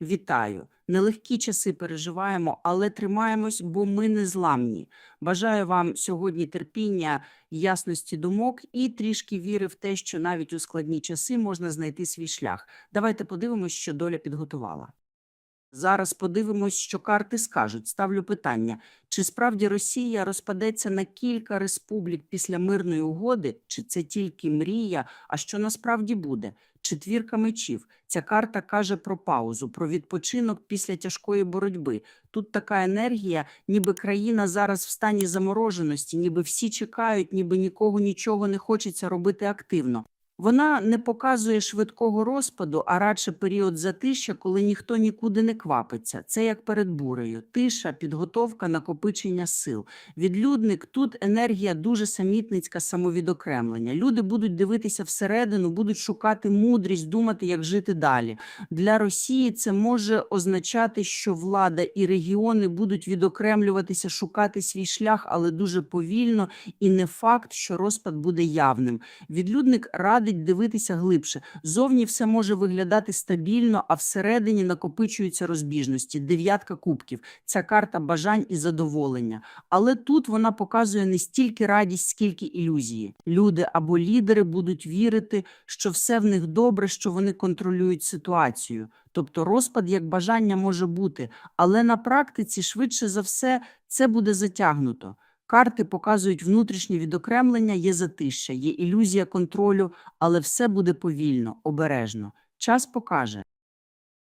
Вітаю! Нелегкі часи переживаємо, але тримаємось, бо ми не зламні. Бажаю вам сьогодні терпіння, ясності думок і трішки віри в те, що навіть у складні часи можна знайти свій шлях. Давайте подивимось, що доля підготувала. Зараз подивимось, що карти скажуть. Ставлю питання: чи справді Росія розпадеться на кілька республік після мирної угоди, чи це тільки мрія? А що насправді буде? Четвірка мечів. Ця карта каже про паузу, про відпочинок після тяжкої боротьби. Тут така енергія, ніби країна зараз в стані замороженості, ніби всі чекають, ніби нікого нічого не хочеться робити активно. Вона не показує швидкого розпаду, а радше період затища, коли ніхто нікуди не квапиться. Це як перед бурею. Тиша, підготовка, накопичення сил. Відлюдник тут енергія дуже самітницька, самовідокремлення. Люди будуть дивитися всередину, будуть шукати мудрість, думати, як жити далі. Для Росії це може означати, що влада і регіони будуть відокремлюватися, шукати свій шлях, але дуже повільно, і не факт, що розпад буде явним. Відлюдник радить дивитися глибше. Зовні все може виглядати стабільно, а всередині накопичуються розбіжності. Дев'ятка кубків. Ця карта бажань і задоволення. Але тут вона показує не стільки радість, скільки ілюзії. Люди або лідери будуть вірити, що все в них добре, що вони контролюють ситуацію. Тобто розпад як бажання може бути, але на практиці швидше за все це буде затягнуто. Карти показують внутрішнє відокремлення, є затища, є ілюзія контролю, але все буде повільно, обережно. Час покаже.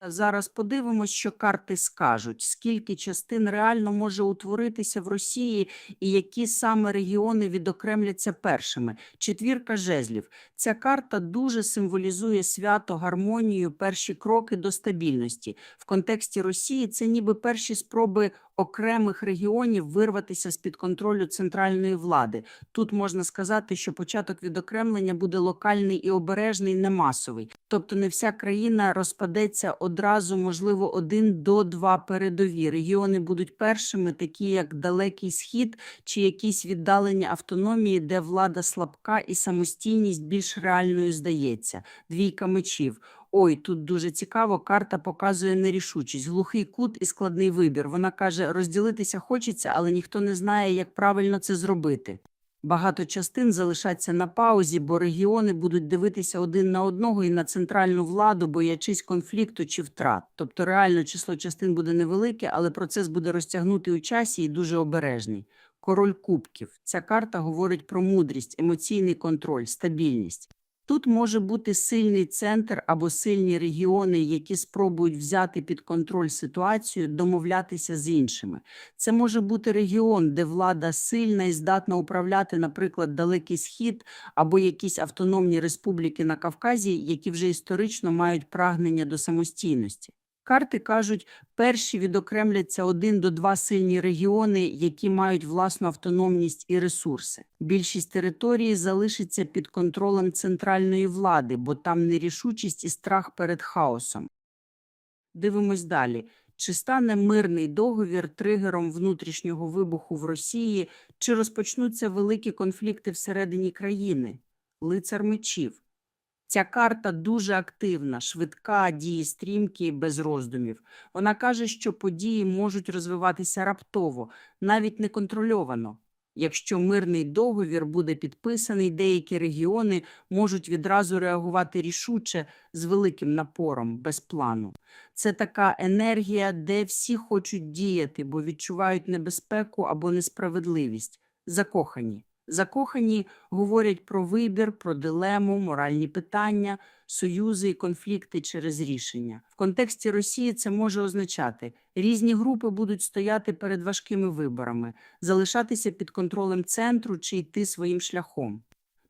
Зараз подивимось, що карти скажуть, скільки частин реально може утворитися в Росії і які саме регіони відокремляться першими. Четвірка жезлів. Ця карта дуже символізує свято, гармонію, перші кроки до стабільності. В контексті Росії це ніби перші спроби окремих регіонів вирватися з-під контролю центральної влади. Тут можна сказати, що початок відокремлення буде локальний і обережний, не масовий. Тобто не вся країна розпадеться одразу, можливо, один до два передові. Регіони будуть першими, такі як Далекий Схід чи якісь віддалені автономії, де влада слабка і самостійність більш реальною здається. Двійка мечів. Ой, тут дуже цікаво. Карта показує нерішучість, глухий кут і складний вибір. Вона каже, розділитися хочеться, але ніхто не знає, як правильно це зробити. Багато частин залишаться на паузі, бо регіони будуть дивитися один на одного і на центральну владу, боячись конфлікту чи втрат. Тобто реально число частин буде невелике, але процес буде розтягнутий у часі і дуже обережний. Король кубків. Ця карта говорить про мудрість, емоційний контроль, стабільність. Тут може бути сильний центр або сильні регіони, які спробують взяти під контроль ситуацію, домовлятися з іншими. Це може бути регіон, де влада сильна і здатна управляти, наприклад, Далекий Схід або якісь автономні республіки на Кавказі, які вже історично мають прагнення до самостійності. Карти кажуть, перші відокремляться один до два сильні регіони, які мають власну автономність і ресурси. Більшість території залишиться під контролем центральної влади, бо там нерішучість і страх перед хаосом. Дивимось далі. Чи стане мирний договір тригером внутрішнього вибуху в Росії, чи розпочнуться великі конфлікти всередині країни? Лицар мечів. Ця карта дуже активна, швидка, діє стрімкі, без роздумів. Вона каже, що події можуть розвиватися раптово, навіть неконтрольовано. Якщо мирний договір буде підписаний, деякі регіони можуть відразу реагувати рішуче з великим напором, без плану. Це така енергія, де всі хочуть діяти, бо відчувають небезпеку або несправедливість. Закохані. Закохані говорять про вибір, про дилему, моральні питання, союзи і конфлікти через рішення. В контексті Росії це може означати, різні групи будуть стояти перед важкими виборами, залишатися під контролем центру чи йти своїм шляхом.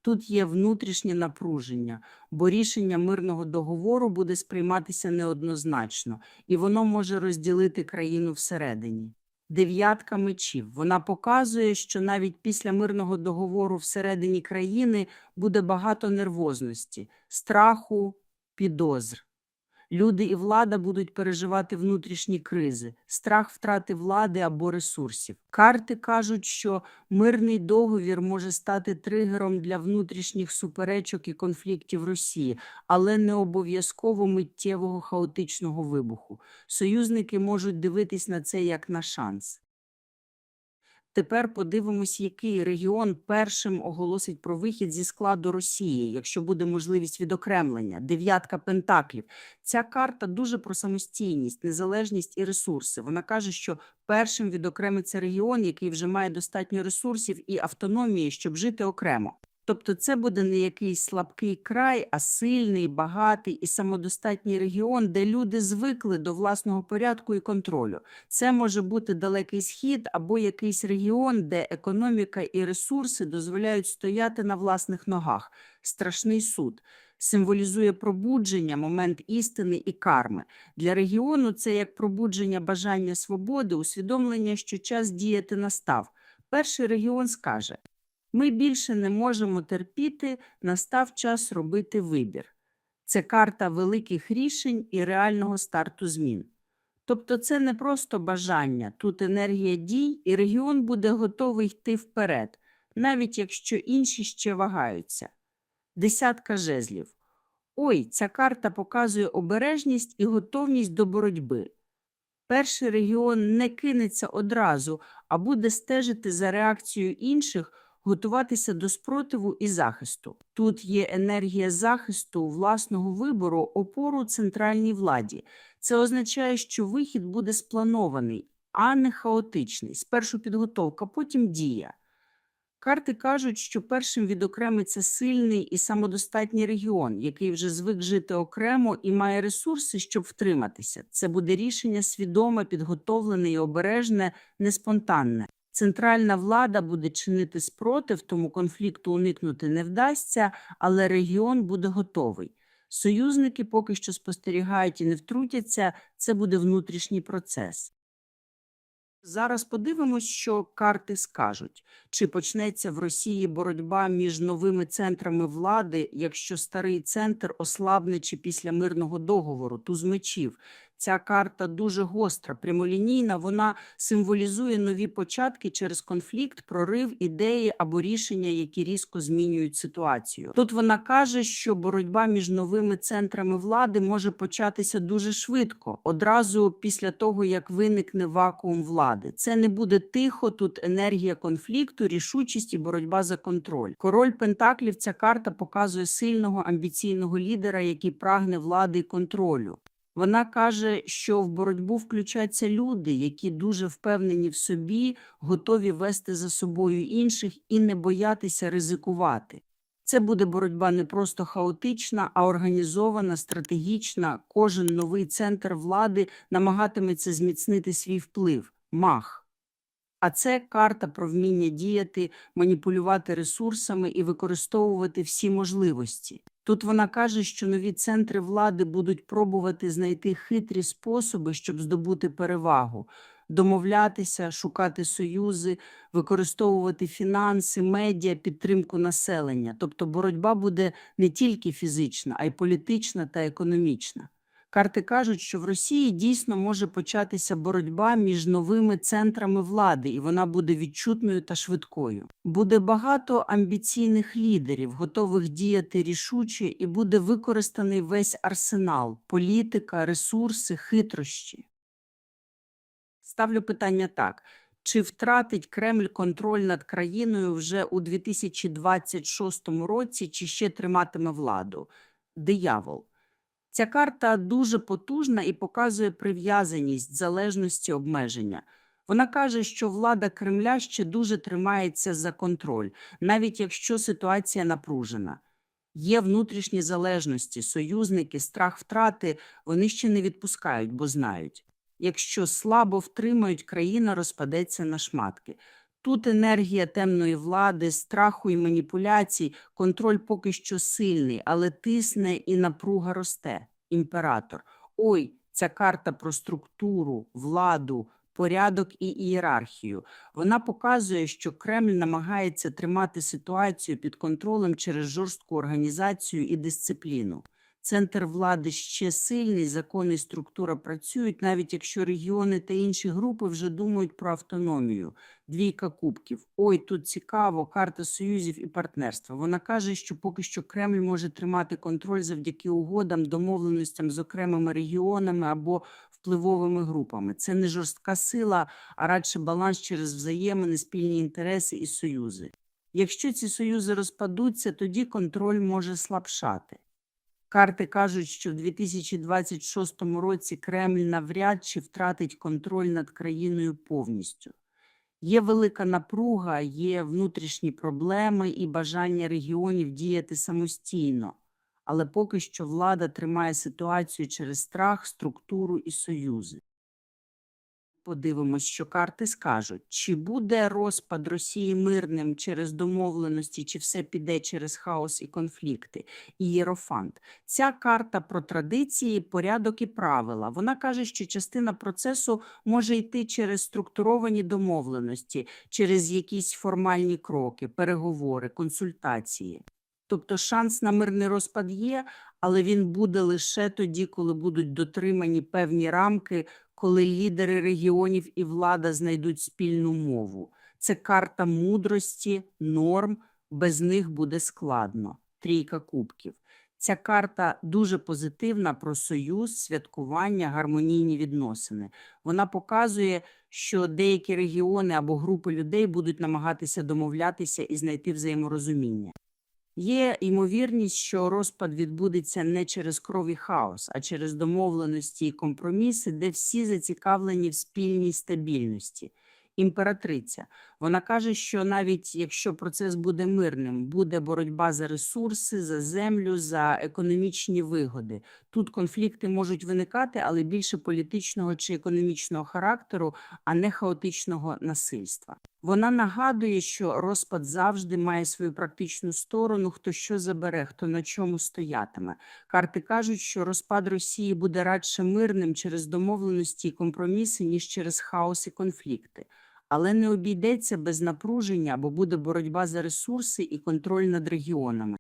Тут є внутрішнє напруження, бо рішення мирного договору буде сприйматися неоднозначно, і воно може розділити країну всередині. Дев'ятка мечів. Вона показує, що навіть після мирного договору всередині країни буде багато нервозності, страху, підозр. Люди і влада будуть переживати внутрішні кризи, страх втрати влади або ресурсів. Карти кажуть, що мирний договір може стати тригером для внутрішніх суперечок і конфліктів Росії, але не обов'язково миттєвого хаотичного вибуху. Союзники можуть дивитись на це як на шанс. Тепер подивимось, який регіон першим оголосить про вихід зі складу Росії, якщо буде можливість відокремлення. Дев'ятка пентаклів. Ця карта дуже про самостійність, незалежність і ресурси. Вона каже, що першим відокремиться регіон, який вже має достатньо ресурсів і автономії, щоб жити окремо. Тобто це буде не якийсь слабкий край, а сильний, багатий і самодостатній регіон, де люди звикли до власного порядку і контролю. Це може бути далекий схід або якийсь регіон, де економіка і ресурси дозволяють стояти на власних ногах. Страшний суд символізує пробудження, момент істини і карми. Для регіону це як пробудження бажання свободи, усвідомлення, що час діяти настав. Перший регіон скаже: ми більше не можемо терпіти, настав час робити вибір. Це карта великих рішень і реального старту змін. Тобто це не просто бажання, тут енергія дій, і регіон буде готовий йти вперед, навіть якщо інші ще вагаються. Десятка жезлів. Ой, ця карта показує обережність і готовність до боротьби. Перший регіон не кинеться одразу, а буде стежити за реакцією інших, готуватися до спротиву і захисту. Тут є енергія захисту, власного вибору, опору центральній владі. Це означає, що вихід буде спланований, а не хаотичний. Спершу підготовка, потім дія. Карти кажуть, що першим відокремиться сильний і самодостатній регіон, який вже звик жити окремо і має ресурси, щоб втриматися. Це буде рішення свідоме, підготовлене і обережне, не спонтанне. Центральна влада буде чинити спротив, тому конфлікту уникнути не вдасться, але регіон буде готовий. Союзники поки що спостерігають і не втрутяться, це буде внутрішній процес. Зараз подивимось, що карти скажуть. Чи почнеться в Росії боротьба між новими центрами влади, якщо старий центр ослабне чи після мирного договору, туз мечів? Ця карта дуже гостра, прямолінійна. Вона символізує нові початки через конфлікт, прорив, ідеї або рішення, які різко змінюють ситуацію. Тут вона каже, що боротьба між новими центрами влади може початися дуже швидко, одразу після того, як виникне вакуум влади. Це не буде тихо. Тут енергія конфлікту, рішучість і боротьба за контроль. Король Пентаклів. Ця карта показує сильного амбіційного лідера, який прагне влади і контролю. Вона каже, що в боротьбу включаться люди, які дуже впевнені в собі, готові вести за собою інших і не боятися ризикувати. Це буде боротьба не просто хаотична, а організована, стратегічна. Кожен новий центр влади намагатиметься зміцнити свій вплив, мах. А це карта про вміння діяти, маніпулювати ресурсами і використовувати всі можливості. Тут вона каже, що нові центри влади будуть пробувати знайти хитрі способи, щоб здобути перевагу, домовлятися, шукати союзи, використовувати фінанси, медіа, підтримку населення. Тобто боротьба буде не тільки фізична, а й політична та економічна. Карти кажуть, що в Росії дійсно може початися боротьба між новими центрами влади, і вона буде відчутною та швидкою. Буде багато амбіційних лідерів, готових діяти рішуче, і буде використаний весь арсенал політика, ресурси, хитрощі. Ставлю питання так. Чи втратить Кремль контроль над країною вже у 2026 році, чи ще триматиме владу? Диявол. Ця карта дуже потужна і показує прив'язаність, залежності, обмеження. Вона каже, що влада Кремля ще дуже тримається за контроль, навіть якщо ситуація напружена. Є внутрішні залежності, союзники, страх втрати, вони ще не відпускають, бо знають. Якщо слабо втримають, країна розпадеться на шматки. Тут енергія темної влади, страху і маніпуляцій, контроль поки що сильний, але тисне і напруга росте. Імператор. Ой, ця карта про структуру, владу, порядок і ієрархію. Вона показує, що Кремль намагається тримати ситуацію під контролем через жорстку організацію і дисципліну. Центр влади ще сильний, закони і структура працюють, навіть якщо регіони та інші групи вже думають про автономію. Двійка кубків. Ой, тут цікаво, карта союзів і партнерства. Вона каже, що поки що Кремль може тримати контроль завдяки угодам, домовленостям з окремими регіонами або впливовими групами. Це не жорстка сила, а радше баланс через взаємини, спільні інтереси і союзи. Якщо ці союзи розпадуться, тоді контроль може слабшати. Карти кажуть, що в 2026 році Кремль навряд чи втратить контроль над країною повністю. Є велика напруга, є внутрішні проблеми і бажання регіонів діяти самостійно. Але поки що влада тримає ситуацію через страх, структуру і союзи. Подивимось, що карти скажуть, чи буде розпад Росії мирним через домовленості, чи все піде через хаос і конфлікти. І Єрофант. Ця карта про традиції, порядок і правила. Вона каже, що частина процесу може йти через структуровані домовленості, через якісь формальні кроки, переговори, консультації. Тобто шанс на мирний розпад є, але він буде лише тоді, коли будуть дотримані певні рамки, коли лідери регіонів і влада знайдуть спільну мову. Це карта мудрості, норм, без них буде складно. Трійка кубків. Ця карта дуже позитивна про союз, святкування, гармонійні відносини. Вона показує, що деякі регіони або групи людей будуть намагатися домовлятися і знайти взаєморозуміння. Є ймовірність, що розпад відбудеться не через кров і хаос, а через домовленості і компроміси, де всі зацікавлені в спільній стабільності. Імператриця. Вона каже, що навіть якщо процес буде мирним, буде боротьба за ресурси, за землю, за економічні вигоди. Тут конфлікти можуть виникати, але більше політичного чи економічного характеру, а не хаотичного насильства. Вона нагадує, що розпад завжди має свою практичну сторону, хто що забере, хто на чому стоятиме. Карти кажуть, що розпад Росії буде радше мирним через домовленості і компроміси, ніж через хаос і конфлікти. Але не обійдеться без напруження, бо буде боротьба за ресурси і контроль над регіонами.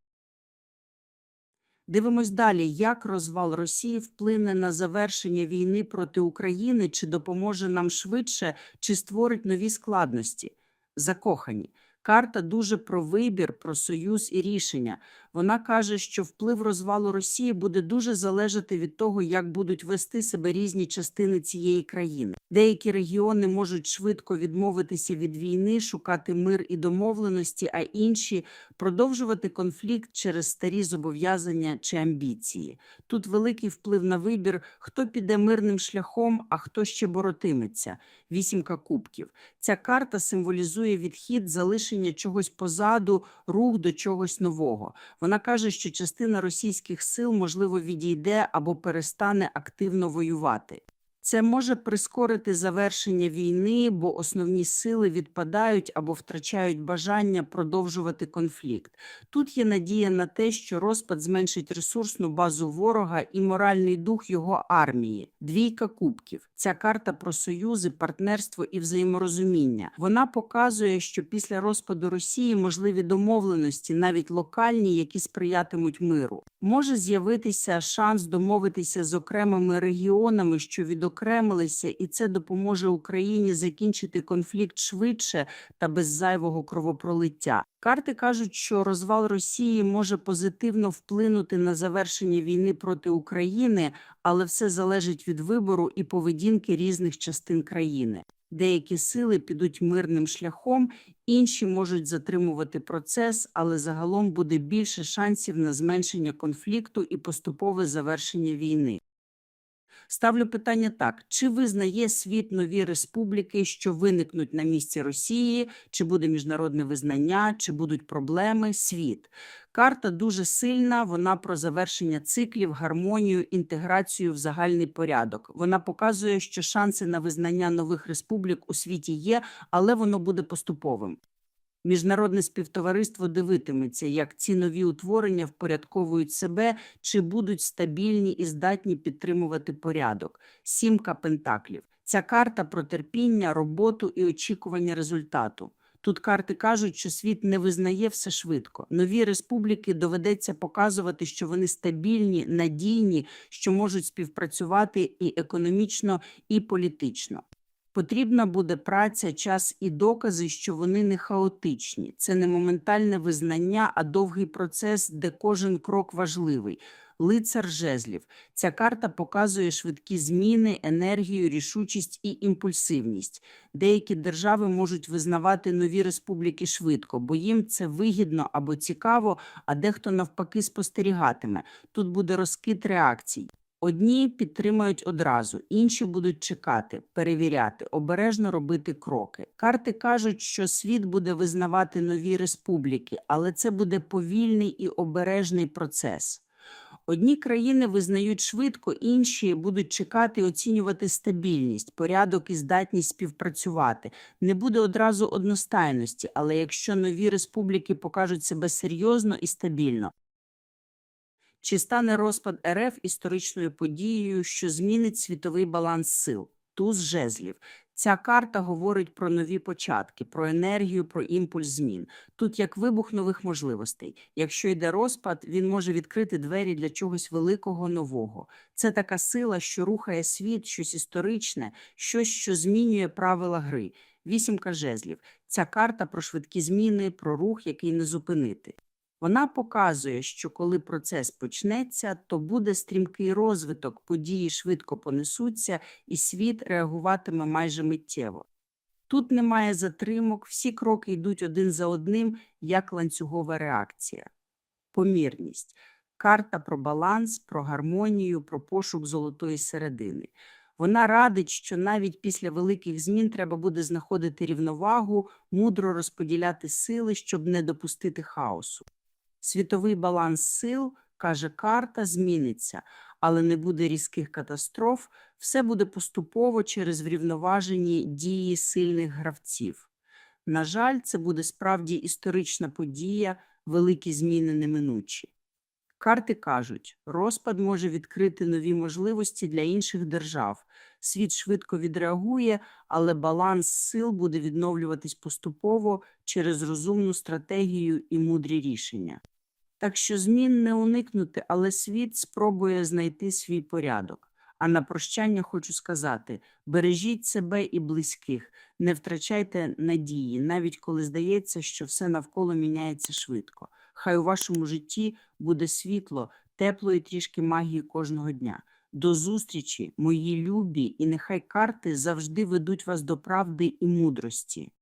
Дивимось далі, як розвал Росії вплине на завершення війни проти України, чи допоможе нам швидше, чи створить нові складності. Закохані. Карта дуже про вибір, про союз і рішення. Вона каже, що вплив розвалу Росії буде дуже залежати від того, як будуть вести себе різні частини цієї країни. Деякі регіони можуть швидко відмовитися від війни, шукати мир і домовленості, а інші продовжувати конфлікт через старі зобов'язання чи амбіції. Тут великий вплив на вибір, хто піде мирним шляхом, а хто ще боротиметься. Вісімка кубків. Ця карта символізує відхід, залишення чогось позаду, рух до чогось нового. Вона каже, що частина російських сил, можливо, відійде або перестане активно воювати. Це може прискорити завершення війни, бо основні сили відпадають або втрачають бажання продовжувати конфлікт. Тут є надія на те, що розпад зменшить ресурсну базу ворога і моральний дух його армії. Двійка кубків. Ця карта про союзи, партнерство і взаєморозуміння. Вона показує, що після розпаду Росії можливі домовленості, навіть локальні, які сприятимуть миру. Може з'явитися шанс домовитися з окремими регіонами, що відокремилися, і це допоможе Україні закінчити конфлікт швидше та без зайвого кровопролиття. Карти кажуть, що розвал Росії може позитивно вплинути на завершення війни проти України, але все залежить від вибору і поведінки різних частин країни. Деякі сили підуть мирним шляхом, інші можуть затримувати процес, але загалом буде більше шансів на зменшення конфлікту і поступове завершення війни. Ставлю питання так: чи визнає світ нові республіки, що виникнуть на місці Росії, чи буде міжнародне визнання, чи будуть проблеми? Світ. Карта дуже сильна, вона про завершення циклів, гармонію, інтеграцію в загальний порядок. Вона показує, що шанси на визнання нових республік у світі є, але воно буде поступовим. Міжнародне співтовариство дивитиметься, як ці нові утворення впорядковують себе, чи будуть стабільні і здатні підтримувати порядок. Сімка пентаклів. Ця карта про терпіння, роботу і очікування результату. Тут карти кажуть, що світ не визнає все швидко. Нові республіки доведеться показувати, що вони стабільні, надійні, що можуть співпрацювати і економічно, і політично. Потрібна буде праця, час і докази, що вони не хаотичні. Це не моментальне визнання, а довгий процес, де кожен крок важливий. Лицар жезлів. Ця карта показує швидкі зміни, енергію, рішучість і імпульсивність. Деякі держави можуть визнавати нові республіки швидко, бо їм це вигідно або цікаво, а дехто навпаки спостерігатиме. Тут буде розкид реакцій. Одні підтримають одразу, інші будуть чекати, перевіряти, обережно робити кроки. Карти кажуть, що світ буде визнавати нові республіки, але це буде повільний і обережний процес. Одні країни визнають швидко, інші будуть чекати і оцінювати стабільність, порядок і здатність співпрацювати. Не буде одразу одностайності, але якщо нові республіки покажуть себе серйозно і стабільно, чи стане розпад РФ історичною подією, що змінить світовий баланс сил? Туз жезлів. Ця карта говорить про нові початки, про енергію, про імпульс змін. Тут як вибух нових можливостей. Якщо йде розпад, він може відкрити двері для чогось великого нового. Це така сила, що рухає світ, щось історичне, щось, що змінює правила гри. Вісімка жезлів. Ця карта про швидкі зміни, про рух, який не зупинити. Вона показує, що коли процес почнеться, то буде стрімкий розвиток, події швидко понесуться, і світ реагуватиме майже миттєво. Тут немає затримок, всі кроки йдуть один за одним, як ланцюгова реакція. Помірність. Карта про баланс, про гармонію, про пошук золотої середини. Вона радить, що навіть після великих змін треба буде знаходити рівновагу, мудро розподіляти сили, щоб не допустити хаосу. Світовий баланс сил, каже карта, зміниться, але не буде різких катастроф, все буде поступово через врівноважені дії сильних гравців. На жаль, це буде справді історична подія, великі зміни неминучі. Карти кажуть, розпад може відкрити нові можливості для інших держав. Світ швидко відреагує, але баланс сил буде відновлюватись поступово через розумну стратегію і мудрі рішення. Так що змін не уникнути, але світ спробує знайти свій порядок. А на прощання хочу сказати: бережіть себе і близьких, не втрачайте надії, навіть коли здається, що все навколо міняється швидко. Хай у вашому житті буде світло, тепло і трішки магії кожного дня. До зустрічі, мої любі, і нехай карти завжди ведуть вас до правди і мудрості.